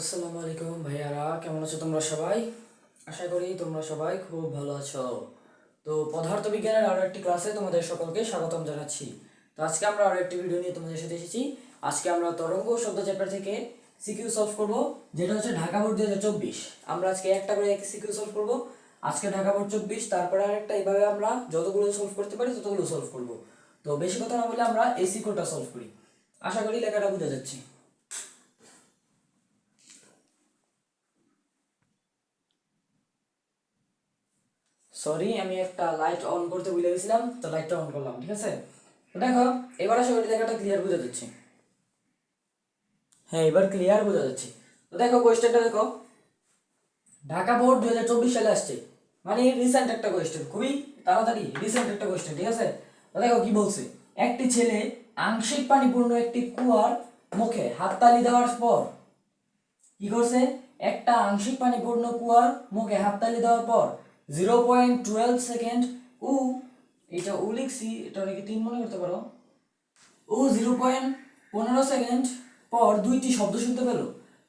আসসালামু আলাইকুম ভাইয়ারা, কেমন আছো তোমরা সবাই? আশা করি তোমরা সবাই খুব ভালো আছো। তো পদার্থ বিজ্ঞানের আরও একটি ক্লাসে তোমাদের সকলকে স্বাগতম জানাচ্ছি। তো আজকে আমরা আরও একটি ভিডিও নিয়ে তোমাদের সাথে এসেছি। আজকে আমরা তরঙ্গ শব্দ চ্যাপ্টার থেকে সিকিউ সলভ করব, যেটা হচ্ছে ঢাকা বোর্ড দু হাজার চব্বিশ। আমরা আজকে একটা করে এক সিকিউ সলভ করব, আজকে ঢাকা বোর্ড চব্বিশ, তারপরে আরেকটা এইভাবে আমরা যতগুলো সলভ করতে পারি ততগুলো সলভ করব। তো বেশি কথা না বলে আমরা এই সিকিউটা সলভ করি। আশা করি লেখাটা বোঝা যাচ্ছে। সরি আমি একটা লাইট অন করতে ভুলে গেছিলাম, তো লাইটটা অন করলাম, ঠিক আছে? দেখো, এবার আশা করি দেখাটা ক্লিয়ার বোঝা যাচ্ছে। হ্যাঁ এবার ক্লিয়ার বোঝা যাচ্ছে। তো দেখো কোয়েশ্চেনটা দেখো। ঢাকা বোর্ড দু হাজার চব্বিশ সালে আসছে। মানে রিসেন্ট একটা কোয়েশ্চেন খুবই তাড়াতাড়ি রিসেন্ট একটা কোয়েশ্চেন ঠিক আছে? তো দেখো কি বলছে? একটি ছেলে আংশিক পানিপূর্ণ একটি কুয়ার মুখে হাততালি দেওয়ার পর কি করছে? একটা আংশিক পানিপূর্ণ কুয়ার মুখে হাততালি দেওয়ার পর জিরো পয়েন্ট টুয়েলভ সেকেন্ড উ এটা উ লিখছি, এটা অনেকে তিন মনে করতে পারো। ও জিরো পয়েন্ট পনেরো সেকেন্ড পর দুইটি শব্দ শুনতে পেল।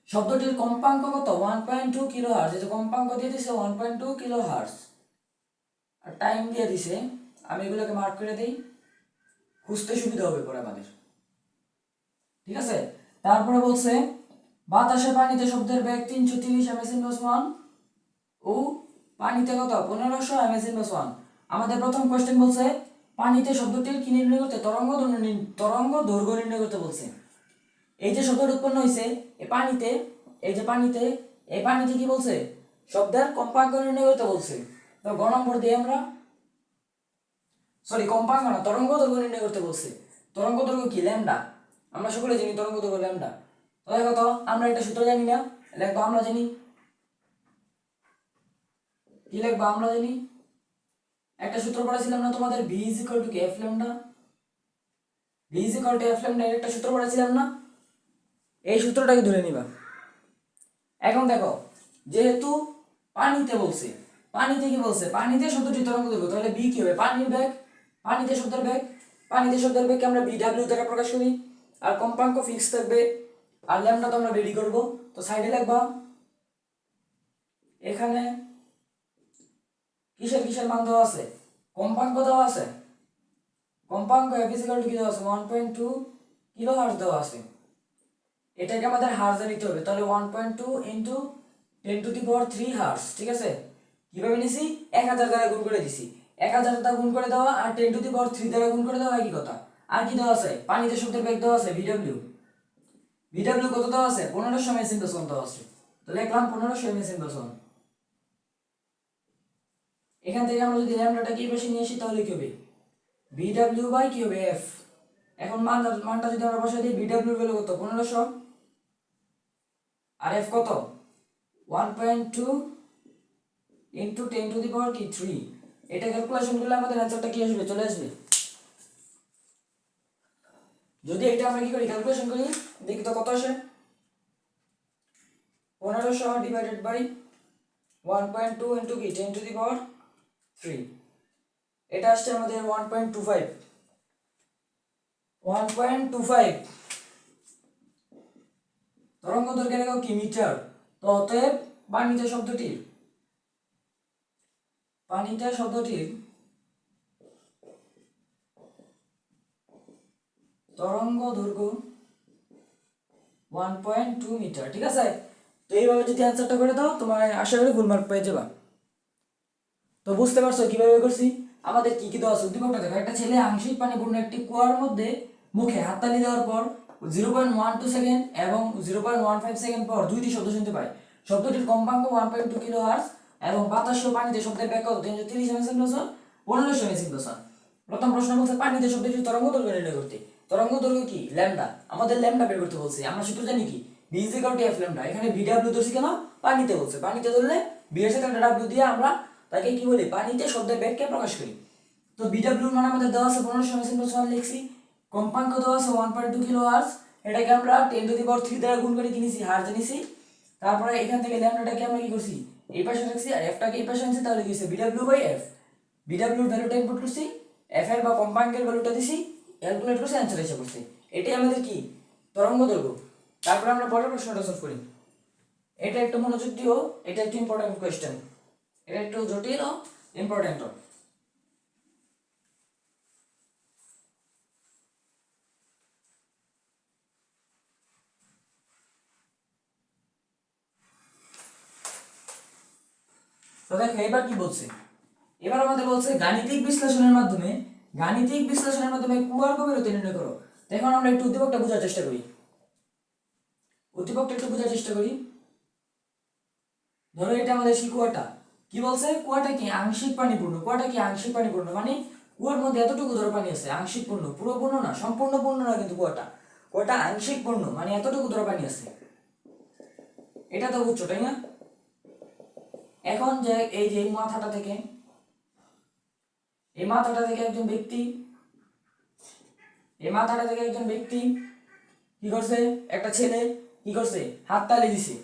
শব্দটির কম্পাঙ্ক কত? One point two kilo hertz যে কম্পাঙ্ক দিয়ে দিছে one point two kilo hertz আর টাইম দিয়ে দিছে, আমি এগুলোকে মার্ক করে দিই। খুঁজতে সুবিধা হবে পরে আমাদের। ঠিক আছে? তারপরে বলছে, বাতাসে পানিতে শব্দের বেগ তিনশো তিরিশ এমএসিন প্লাস ওয়ান ও পানিতে কত পনেরোশো এমএসিন প্লাস ওয়ান আমাদের প্রথম কোয়েশ্চেন বলছে, পানিতে শব্দটির কি নির্ণয় করতে তরঙ্গ তরঙ্গ দৈর্ঘ্য নির্ণয় করতে বলছে। এই যে শব্দটা উৎপন্ন হয়েছে এই পানিতে, এই যে পানিতে এই পানিতে কি বলছে? শব্দের কম্পাঙ্ক নির্ণয় করতে বলছে। তো গ নম্বর দিয়ে আমরা। সরি কম্পাঙ্ক না, তরঙ্গ দৈর্ঘ্য নির্ণয় করতে বলছে। তরঙ্গ দৈর্ঘ্য কি ল্যামডা আমরা সকলে জানি তরঙ্গ দৈর্ঘ্য ল্যামডা তো দেখো তো, আমরা একটা সূত্র জানি না লিখব আমরা জানি কি লিখব আমরা জানি? একটা সূত্র পড়েছিলাম না তোমাদের? V is equal to F lambda V is equal to F lambda একটা সূত্র পড়েছিলাম না? এই সূত্রটাকে ধরে নিবা। এখন দেখো, যেহেতু পানিতে বলছে, পানিতে কি বলছে? পানিতে শব্দটি তরঙ্গ দৈর্ঘ্য তাহলে বি কি হবে? পানির বেগ, পানিতে শব্দের বেগ। পানিতে শব্দের বেগকে আমরা বি ডাব্লিউ দ্বারা প্রকাশ করি। আর কম্পাঙ্ক ফিক্স থাকবে। আর ল্যামডা তো আমরা রেডি করব। তো সাইডে লিখবা এখানে কিসের কিসের মান দেওয়া আছে? কম্পাঙ্ক দেওয়া আছে? কম্পাঙ্ক ফিজিক্যাল কি দেওয়া আছে? One point two kilo hertz দেওয়া আছে। এটাকে আমাদের হার্সে নিতে হবে। তাহলে one point two into ten to the power three hertz ঠিক আছে? কীভাবে নিছি? এক হাজার দ্বারা গুণ করে দিছি। এক হাজার দ্বারা গুণ করে দেওয়া আর ten to the power three দ্বারা গুণ করে দেওয়া একই কথা। আর কি দেওয়া আছে? পানিতে শব্দের বেগ দেওয়া আছে ভিডব্লিউ ভিডব্লিউ কত দেওয়া আছে? পনেরোশো মেশিন দশন দেওয়া আছে। তাহলে লিখলাম পনেরোশো মেশিন দশন এখান থেকে আমরা যদি ল্যামডাটা কি বেশি নিয়ে আসি, তাহলে কি হবে? ভিডব্লিউ বাই কি হবে? এফ এখন মান মানটা যদি আমরা বসাই দিই ভিডব্লিউ ভ্যালু কত? পনেরোশো। আর এফ কত? One point two into ten to the power কি? থ্রি এটা ক্যালকুলেশন করলে আমাদের অ্যান্সারটা কি আসবে? চলে আসবে। যদি এটা আমরা কি করি? ক্যালকুলেশন করি, দেখি তো কত আসে? পনেরোশো divided by one point two into কি? Ten to the power three এটা আসছে আমাদের one point two five one point two five তরঙ্গ দৈর্ঘ্যের একক কি? মিটার। তো অতএব পানিতে শব্দটির পানিতে শব্দটির তরঙ্গ দৈর্ঘ্য ওয়ান পয়েন্ট টু মিটার। ঠিক আছে? তো এইভাবে যদি অ্যান্সারটা করে দাও, তোমার আশা করি ফুল মার্ক পেয়ে যাবা। তো বুঝতে পারছ কীভাবে করছি? আমাদের কি কি দেওয়া আছে? উদ্দীপকটা দেখো, একটা ছেলে আংশিক পানিপূর্ণ একটি কুয়ার মধ্যে মুখে হাততালি দেওয়ার পর zero point one two second এবং zero point one five second পর দুইটি শব্দ শুনতে পায়। শব্দটির কম্পাঙ্ক one point two kilo hertz এবং বাতাস পানিতে শব্দের ব্যাখ্যা হতো তিনশো তিরিশ এমএসিন দশন পনেরোশো এমএসিন দশন প্রথম প্রশ্ন বলছে, পানিতে শব্দটির তরঙ্গ দৈর্ঘ্য নির্ণয় করতে। তরঙ্গ দৈর্ঘ্য কি? ল্যামডা। আমাদের ল্যামডা বের করতে বলছে। আমরা সূত্র জানি কি? V is F lambda. এখানে বি ডাব্লিউ ধরছি কেন? পানিতে বলছে। পানিতে ধরলে বি এর ডাব্লিউ দিয়ে আমরা তাকে কি বলি? পানিতে শব্দের ব্যাগকে প্রকাশ করি। তো বিডাব্লিউ মানে আমাদের দেওয়া আছে মেশিন প্লাস ওয়ান লিখছি। কম্পাঙ্ক দেওয়া আছে one point two kilo hertz এটাকে আমরা ten to the power three দ্বারা গুণ করে কিনেছি হার জেনেছি তারপরে এখান থেকে ল্যামডাটাকে আমরা কি করছি? এই পাশে রাখছি আর এফটাকে এই পাশে আনছি, তাহলে কি হচ্ছে বিডাব্লিউ বাই এফ বিডাব্লিউর ভ্যালুটা ইনপুট করছি। এফ এর বা কম্পাঙ্কের ভ্যালুটা দিছি। ক্যালকুলেট করছি অ্যান্সার এসে করছি এটাই আমাদের কি? তরঙ্গ দৈর্ঘ্য। তারপরে আমরা পরের প্রশ্নটা সলভ করি। এটা একটু মনোযোগ দিও, এটা একটু ইম্পর্টেন্ট কোয়েশ্চেন এটা একটু জটিল ও ইম্পর্টেন্ট তো দেখো, এবার কি বলছে? এবার আমাদের বলছে, গাণিতিক বিশ্লেষণের মাধ্যমে, গাণিতিক বিশ্লেষণের মাধ্যমে কুয়ার গভীরতা নির্ণয় করো। তো এখন আমরা একটু উদ্দীপকটা বোঝার চেষ্টা করি। উদ্দীপকটা একটু বোঝার চেষ্টা করি। ধরো এটা আমাদের সেই কুয়াটা কি বলছে? কুয়াটা কি আংশিক পানিপূর্ণ? কুয়াটা কি আংশিক পানিপূর্ণ? মানে কুয়ার মধ্যে এতটুকু ধরো পানি আছে, আংশিক পূর্ণ। পুরো পূর্ণ না, সম্পূর্ণ পূর্ণ না কিন্তু কুয়াটা। কুয়াটা আংশিক পূর্ণ মানে এতটুকু ধরো পানি আছে। এটা তো বুঝছ তাই না? এখন যে এই যে মাথাটা থেকে, এই মাথাটা থেকে একজন ব্যক্তি, এই মাথাটা থেকে একজন ব্যক্তি কি করছে? একটা ছেলে কি করছে? হাততালি দিছে।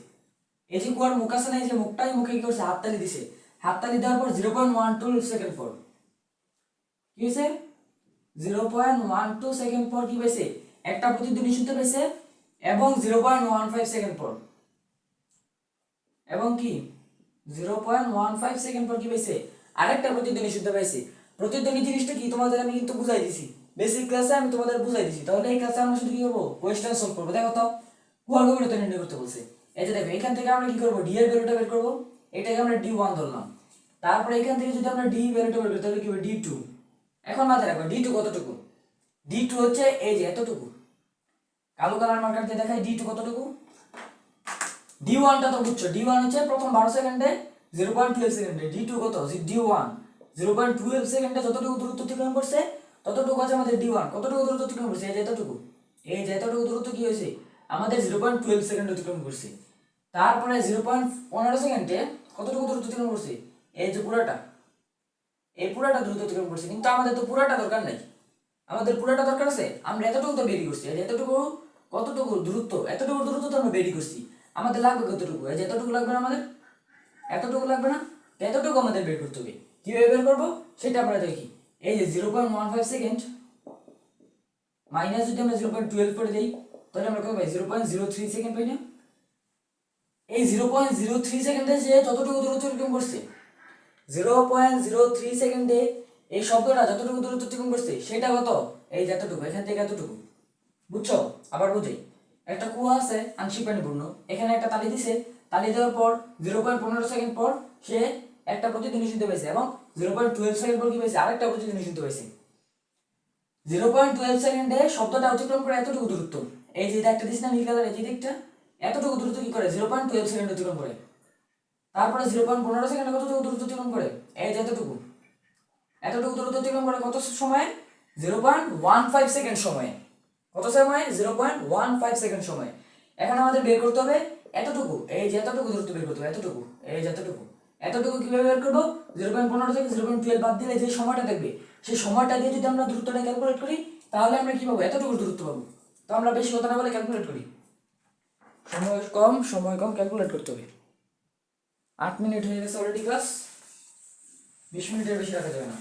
এই যে কুয়ার মুখ আছে যে মুখটাই মুখে কি করছে? হাততালি দিছে। হাততালি দেওয়ার পর zero point one two second কি হয়েছে zero point one two second কি পেয়েছে একটা শুনতে পেয়েছে এবং zero point one five second এবং কি? Zero point one five second পর কি পেয়েছে আরেকটা প্রতিধ্বনি শুনতে পাইছি। প্রতিধ্বনি জিনিসটা কি? তোমাদের আমি কিন্তু বুঝাই দিছি। বেসিক ক্লাসে আমি তোমাদের বুঝাই দিছি। তাহলে এই ক্লাসে আমরা শুধু কি করব? কোয়েশ্চেন সলভ করব। দেখো তো, কুয়ার গভীরতা নির্ণয় করতে বলছে। এই দেখো, এখান থেকে আমরা কি করব? ডি এর ভ্যালুটা বের করব। এটাকে আমরা ডি ওয়ান ধরলাম। তারপরে এখান থেকে যদি আমরা ডি ভ্যালুটা বের করি, তাহলে কি হবে? ডি টু এখন মাথায় রাখব ডি টু কতটুকু? ডি টু হচ্ছে এই যে এতটুকু। কালো কালার মার্কার দিয়ে দেখাই ডি টু কতটুকু? ডি ওয়ানটা তো বুঝছ। ডি ওয়ান হচ্ছে প্রথম বারো সেকেন্ডে জিরো পয়েন্ট টুয়েলভ সেকেন্ডে। ডি টু কত? D one zero point twelve সেকেন্ডে যতটুকু দূরত্ব অতিক্রম করছে, ততটুকু আছে আমাদের ডি ওয়ান কতটুকু দূরত্ব অতিক্রম করছে? এই যে এতটুকু। এই যে এতটুকু দূরত্ব কি হয়েছে? আমাদের জিরো পয়েন্ট টুয়েলভ সেকেন্ড অতিক্রম করছে। তারপরে জিরো পয়েন্ট পনেরো সেকেন্ডে কতটুকু দূরত্ব অতিক্রম করছে? এই যে পুরাটা। এই পুরাটা দ্রুত অতিক্রম করছে। কিন্তু আমাদের তো পুরাটা দরকার নাই। আমাদের পুরাটা দরকার আছে? আমরা এতটুকু তো বেরি করছি। এতটুকু, কতটুকু দূরত্ব? এতটুকু দূরত্ব তো আমরা বেরি করছি। আমাদের লাগবে কতটুকু? এই যে এতটুকু লাগবে না আমাদের? এতটুকু লাগবে না? এতটুকু আমাদের বের করতে হবে। কীভাবে বের করব? সেটা আমরা দেখি। এই যে zero point one five second minus যদি আমরা জিরো পয়েন্ট টুয়েলভ করে দিই, তাহলে আমরা কত পাই? Zero point zero three second পাই না? এই জিরো পয়েন্ট জিরো থ্রি সেকেন্ডে যে যতটুকু দূরত্ব অতিক্রম করছে জিরো পয়েন্ট জিরো থ্রি সেকেন্ডে এই শব্দটা যতটুকু দূরত্ব অতিক্রম করছে, সেটা কত? এই যে এতটুকু, এখান থেকে এতটুকু। বুঝছ? আবার বুঝি একটা কুয়া আছে, আংশিক পানিপূর্ণ এখানে একটা তালি দিছে। তালি দেওয়ার পর জিরো পয়েন্ট পনেরো সেকেন্ড পর সে একটা প্রতিধ্বনি শুনতে পাইছে এবং জিরো পয়েন্ট টুয়েলভ সেকেন্ড পর কি পাইছে? আরেকটা প্রতিধ্বনি শুনতে পাইছে। জিরো পয়েন্ট টুয়েলভ সেকেন্ডে শব্দটা অতিক্রম করে এতটুকু দূরত্ব। এই যে একটা দিস না নীল কালার এই যে দিকটা? এতটুকু দূরত্ব কি করে? জিরো পয়েন্ট টুয়েলভ সেকেন্ড অতিক্রম করে। তারপরে জিরো পয়েন্ট পনেরো সেকেন্ডে কতটুকু দূরত্ব অতিক্রম করে? এই যে এতটুকু। এতটুকু দূরত্ব অতিক্রম করে কত সময়ে? Zero point one five second সময়ে। কত সময়? Zero point one five second সময়। এখন আমাদের বের করতে হবে এতটুকু। এই যে এতটুকু দূরত্ব বের করতে হবে, এতটুকু। এই যে এতটুকু। এতটুকু কীভাবে বের করব? জিরো পয়েন্ট পনেরো থেকে জিরো পয়েন্ট টুয়েলভ বাদ দিলে যে সময়টা দেখবে, সেই সময়টা দিয়ে যদি আমরা দূরত্বটা ক্যালকুলেট করি, তাহলে আমরা কি পাবো? এতটুকু দূরত্ব পাবো। তো আমরা বেশি কথা না বলে ক্যালকুলেট করি। সময় কম সময় কম ক্যালকুলেট করতে হবে। আট মিনিট হয়ে গেছে অলরেডি ক্লাস বিশ মিনিটের বেশি রাখা যাবে না।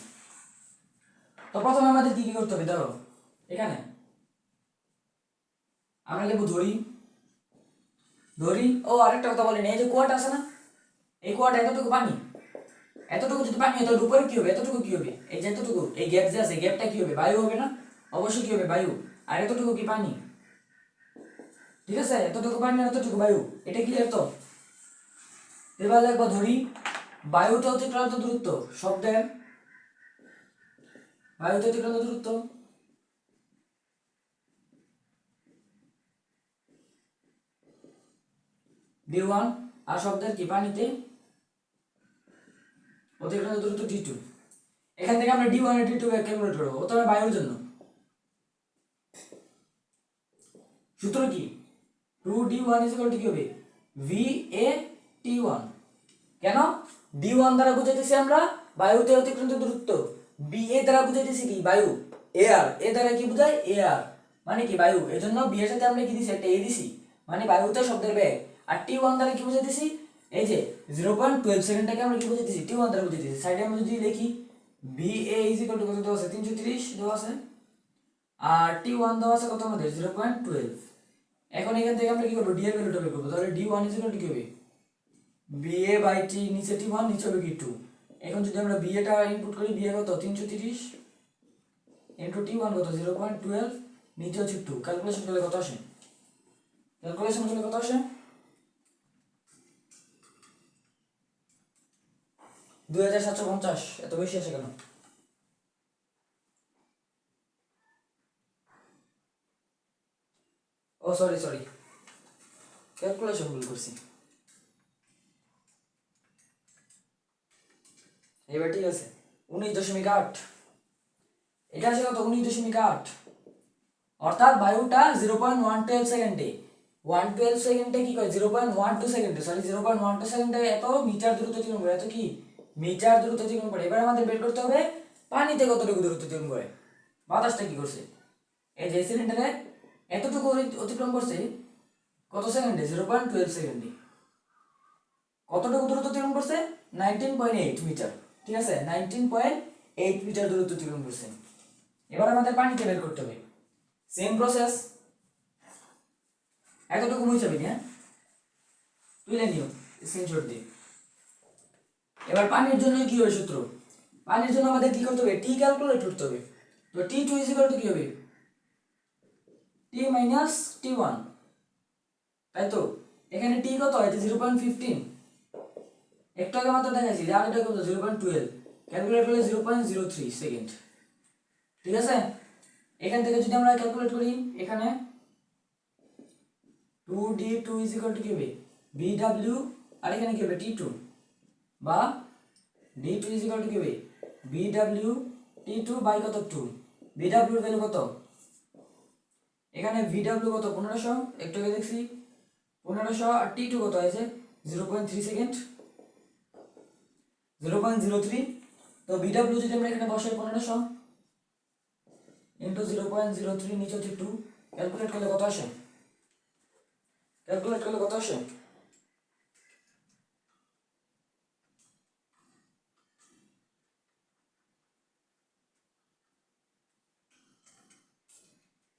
তো প্রথমে আমাদের কি কি করতে হবে? ধরো, এখানে আমরা লিখব ধরি। ধরি, ও আরেকটা কথা বলিনি, এই যে কুয়াটা আছে না, এই কুয়াটা এতটুকু পানি। এতটুকু যদি পানি হয়, তাহলে উপরে কি হবে? এতটুকু কি হবে? এই যে এতটুকু, এই গ্যাপ যে আছে গ্যাপটা কি হবে? বায়ু হবে না? অবশ্যই কি হবে? বায়ু। আর এতটুকু কি পানি? ঠিক আছে, এতটুকু পানি আর এতটুকু বায়ু। এটা কি তো? এবার লিখব ধরি বায়ুতে অতিক্রান্ত দূরত্ব। শব্দের বায়ুতে অতিক্রান্ত দূরত্ব। ডি ওয়ান আর শব্দের কি, পানিতে? অতিক্রান্ত দূরত্ব ডি টু এখান থেকে আমরা ডি ওয়ান আর ডি টু ক্যালকুলেট করব। ও তবে বায়ুর জন্য। সূত্র কি? Two D one is equal to কি হবে? ভি এ টি ওয়ান কেন? ডি ওয়ান দ্বারা বুঝাইতেছি আমরা বায়ুতে অতিক্রান্ত দূরত্ব। বি এ দ্বারা বুঝাইতেছি কি? বায়ু। এয়ার এ দ্বারা কি বোঝায়? এয়ার মানে কি? বায়ু। এজন্য বি এর সাথে আমরা কি দিছি? একটা এ দিছি। মানে বায়ুতে শব্দের বেগ। আর টি ওয়ান দ্বারা কি বুঝাইতেছি? এই যে জিরো পয়েন্ট টুয়েলভ সেকেন্ডটাকে আমরা কি বুঝাইতেছি? টি ওয়ান দ্বারা বুঝাইতেছি। সাইডে আমরা যদি লিখি V A is equal to কত দেওয়া আছে? তিনশো তিরিশ দেওয়া আছে। আর টি ওয়ান দেওয়া আছে কত আমাদের? জিরো পয়েন্ট টুয়েলভ এখন এখান থেকে আমরা কি করব? ডি এর ভ্যালুটা বের করব। তাহলে D one is equal to কি হবে? বিএ বাই টি নিচে টি ওয়ান নিচে হবে কি টু এখন যদি আমরা বিএটা ইনপুট করি বিএ কত? তিনশো তিরিশ ইন্টু টি ওয়ান কত? জিরো পয়েন্ট টুয়েলভ নিচে হচ্ছে টু ক্যালকুলেশন করলে কত আসে? ক্যালকুলেশন করলে কত আসে? দুই হাজার সাতশো পঞ্চাশ। এত বেশি আসে কেন? ও সরি সরি ক্যালকুলেশন ভুল করছি। এবার ঠিক আছে, উনিশ দশমিক আট। এটা আছে কত উনিশ দশমিক আট। অর্থাৎ বায়ুটা জিরো পয়েন্ট ওয়ান টুয়েলভ সেকেন্ডে ওয়ান টুয়েলভ সেকেন্ডে কি করে? জিরো পয়েন্ট ওয়ান টু সেকেন্ডে sorry zero point one two সেকেন্ডে এত মিটার দূরত্ব অতিক্রম করে, এত কি? মিটার দূরত্ব অতিক্রম করে। এবার আমাদের বের করতে হবে পানিতে কতটুকু দূরত্ব অতিক্রম করে। বাতাসটা কি করছে? এই যে সিলিন্ডারে এতটুকু অতি- অতিক্রম করছে, কত সেকেন্ডে? জিরো পয়েন্ট টুয়েলভ সেকেন্ডে। কতটুকু দূরত্ব অতিক্রম করছে? নাইনটিন পয়েন্ট এইট মিটার ঠিক আছে? নাইনটিন পয়েন্ট এইট মিটার দূরত্ব অতিক্রম করছে। এবার আমাদের পানিতে বের করতে হবে। সেম প্রসেস এতটুকু মুছে যাবে হ্যাঁ? তুলে নিও স্ক্রিনশট দিয়ে। এবার পানির জন্য কি হবে সূত্র? পানির জন্য আমাদের কি করতে হবে? টি ক্যালকুলেট করতে হবে। তো T two is equal to কি হবে? টি মাইনাস টি ওয়ান তাই তো? এখানে টি কত হয়েছে জিরো পয়েন্ট ফিফটিন একটু মাত্র দেখাচ্ছি যে আগেটা কত? জিরো পয়েন্ট টুয়েলভ ক্যালকুলেট করলে zero point zero three second ঠিক আছে? এখান থেকে যদি আমরা ক্যালকুলেট করি, এখানে two D two is equal to V W আর এখানে কি হবে? টি টু বা D two is equal to কি হবে? V W T two by কত? টু বি ডাব্লিউর ভ্যালু কত? এখানে ভি ডাব্লিউ কত? পনেরোশো। একটু আগে দেখছি পনেরোশো আর টি টু কত হয়েছে? Zero point three second zero point zero three তো ভিডাব্লিউ যদি আমরা এখানে বসাই পনেরোশো into zero point zero three নিচে হচ্ছে টু ক্যালকুলেট করলে কত আসে? ক্যালকুলেট করলে কত আসে?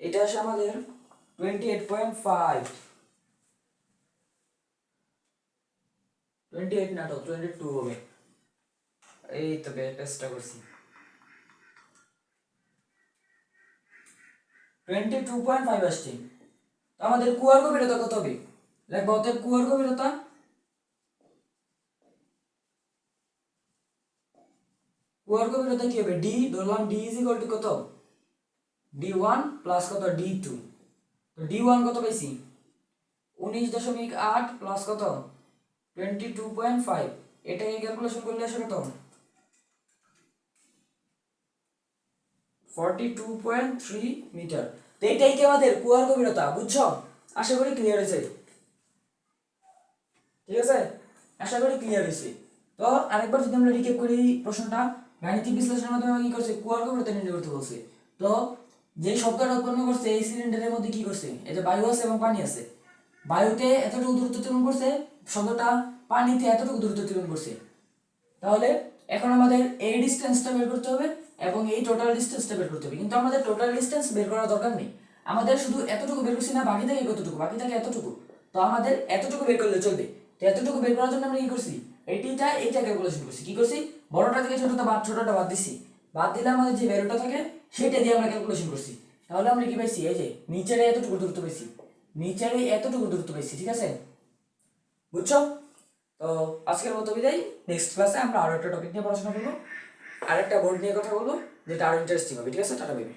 এটা আসে আমাদের twenty eight point five twenty eight না তো টোয়েন্টি টু হবে। এই তো চেষ্টা করছি। টোয়েন্টি টু পয়েন্ট ফাইভ আসছে আমাদের কুয়ার গভীরতা কত হবে? লাগবে অতএব কুয়ার গভীরতা কুয়ার গভীরতা কি হবে? ডি ধরলাম ডি ইজ ইকুয়াল টু কত? ডি ওয়ান প্লাস কত? ডি টু তো ডি ওয়ান কত পাইছি? উনিশ দশমিক আট প্লাস কত? টোয়েন্টি টু পয়েন্ট ফাইভ এটাকে ক্যালকুলেশন করলে আসে কত? Forty two point three metre তো এইটাই কি আমাদের কুয়ার গভীরতা, বুঝছ? আশা করি ক্লিয়ার হয়েছে ঠিক আছে? আশা করি ক্লিয়ার হয়েছে তো আরেকবার যদি আমরা রিকেপ করি প্রশ্নটা, গাণিতিক বিশ্লেষণের মাধ্যমে কি করছে? কুয়ার গভীরতা নির্ণয় করতে বলছে। তো যে শব্দটা উৎপন্ন করছে, এই সিলিন্ডারের মধ্যে কি করছে? যে বায়ু আছে এবং পানি আছে। বায়ুতে এতটুকু দূরত্ব অতিক্রম করছে, শব্দটা পানিতে এতটুকু দূরত্ব অতিক্রম করছে। তাহলে এখন আমাদের এই ডিস্টেন্সটা বের করতে হবে এবং এই টোটাল ডিস্টেন্সটা বের করতে হবে। কিন্তু আমাদের টোটাল ডিস্টেন্স বের করার দরকার নেই। আমাদের শুধু এতটুকু বের করছি না, বাকি থাকে কতটুকু? বাকি থাকে এতটুকু। তো আমাদের এতটুকু বের করলে চলবে। তো এতটুকু বের করার জন্য আমরা কি করছি? এইটা এইটা ক্যালকুলেশন করছি। কি করছি? বড়টা থেকে ছোটটা বাদ ছোটটা বাদ দিছি। বাদ দিলে আমাদের যে ভ্যালুটা থাকে, সেটা দিয়ে আমরা ক্যালকুলেশন করছি। তাহলে আমরা কি পাইছি? এই যে, নিচের এতটুকু দূরত্ব পেয়েছি নিচের এতটুকু দূরত্ব পেয়েছি ঠিক আছে? বুঝছ? তো আজকের মতো বিদায়। নেক্সট ক্লাসে আমরা আরও একটা টপিক নিয়ে পড়াশোনা করব। আরেকটা বোর্ড নিয়ে কথা বলব, যেটা আরও ইন্টারেস্টিং হবে, ঠিক আছে? Tata baby